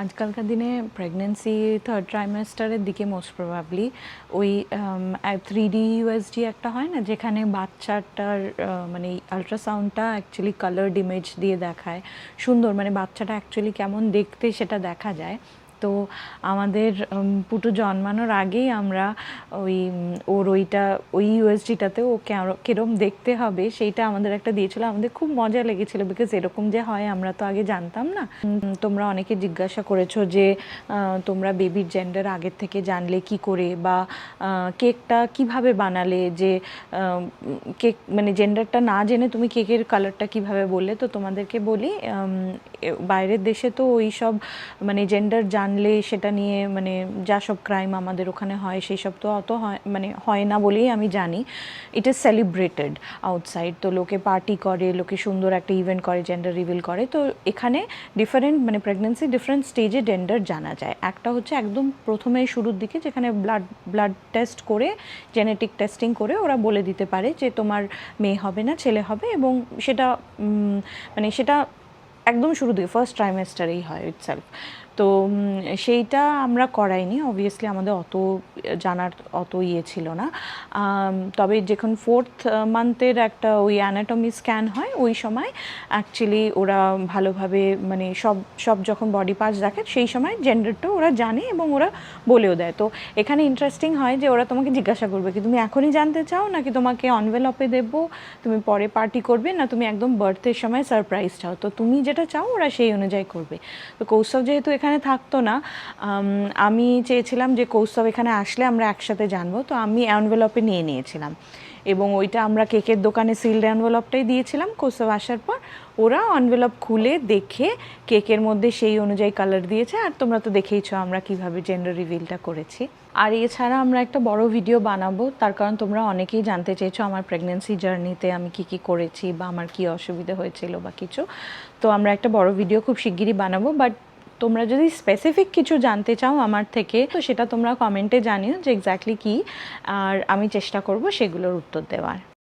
আজকালকার দিনে pregnancy third ট্রাইমেস্টারের দিকে মোস্ট প্রবাবলি ওই থ্রি ডি ইউএসডি একটা হয় না, যেখানে বাচ্চাটার মানে আলট্রাসাউন্ডটা অ্যাকচুয়ালি কালার্ড ইমেজ দিয়ে দেখায়। সুন্দর মানে বাচ্চাটা অ্যাকচুয়ালি কেমন দেখতে সেটা দেখা যায়। তো আমাদের পুটু জন্মানোর আগেই আমরা ওই ওর ওইটা, ওই ইউএসডিটাতে ও কের- কিরম দেখতে হবে সেইটা আমাদের একটা দিয়েছিল। আমাদের খুব মজা লেগেছিল বিকজ এরকম যে হয় আমরা তো আগে জানতাম না। তোমরা অনেকে জিজ্ঞাসা করেছ যে তোমরা বেবির জেন্ডার আগের থেকে জানলে কি করে বা কেকটা কীভাবে বানালে যে কেক মানে জেন্ডারটা না জেনে তুমি কেকের কালারটা কীভাবে বললে? তো তোমাদেরকে বলি বাইরের দেশে তো ওই সব মানে জেন্ডার জানলে সেটা নিয়ে মানে যা সব ক্রাইম আমাদের ওখানে হয়, সেই সব তো অত হয় মানে হয় না বলেই আমি জানি। ইট ইজ সেলিব্রেটেড আউটসাইড তো লোকে পার্টি করে, লোকে সুন্দর একটা ইভেন্ট করে জেন্ডার রিভিল করে। তো এখানে ডিফারেন্ট মানে প্রেগনেন্সি ডিফারেন্ট স্টেজে জেন্ডার জানা যায়। একটা হচ্ছে একদম প্রথমে শুরুর দিকে যেখানে ব্লাড ব্লাড টেস্ট করে জেনেটিক টেস্টিং করে ওরা বলে দিতে পারে যে তোমার মেয়ে হবে না, ছেলে হবে এবং সেটা মানে সেটা একদম শুরু দিকে ফার্স্ট ট্রাইমেস্টারেই হয় ইটসেলফ তো সেইটা আমরা করাইনি। অবভিয়াসলি আমাদের অত জানার অত ইয়ে ছিল না। তবে যখন ফোর্থ মান্থের একটা ওই অ্যানাটমি স্ক্যান হয়, ওই সময় অ্যাকচুয়ালি ওরা ভালোভাবে মানে সব সব যখন বডি পার্টস দেখে, সেই সময় জেন্ডারটা ওরা জানে এবং ওরা বলেও দেয়। তো, এখানে ইন্টারেস্টিং হয় যে ওরা তোমাকে জিজ্ঞাসা করবে কি, তুমি এখনই জানতে চাও নাকি তোমাকে অনভেলপে দেবো? তুমি পরে পার্টি করবে না তুমি একদম বার্থের সময় সারপ্রাইজ চাও তো, তুমি যেটা চাও ওরা সেই অনুযায়ী করবে। তো, কৌস্তব যেহেতু এখানে থাকতো না। আমি চেয়েছিলাম যে কৌস্তব এখানে আসলে আমরা একসাথে জানব, তো আমি অ্যানভেলপে নিয়ে নিয়েছিলাম। এবং ওইটা আমরা কেকের দোকানে সিল্ড অ্যানভেলপটাই দিয়েছিলাম। কৌস্তব আসার পর ওরা অনভেলপ খুলে দেখে কেকের মধ্যে সেই অনুযায়ী কালার দিয়েছে। আর তোমরা তো দেখেইছো আমরা কীভাবে জেন্ডার রিভিলটা করেছি। আর এছাড়া আমরা একটা বড় ভিডিও বানাবো। তার কারণ তোমরা অনেকেই জানতে চেয়েছো আমার প্রেগনেন্সি জার্নিতে আমি কি কি করেছি বা আমার কি অসুবিধা হয়েছিল বা কিছু। তো আমরা একটা বড় ভিডিও খুব শিগগিরই বানাবো। বাট তোমরা যদি স্পেসিফিক কিছু জানতে চাও আমার থেকে, তো সেটা তোমরা কমেন্টে জানিও যে এক্স্যাক্টলি কী, আর আমি চেষ্টা করব সেগুলোর উত্তর দেওয়ার।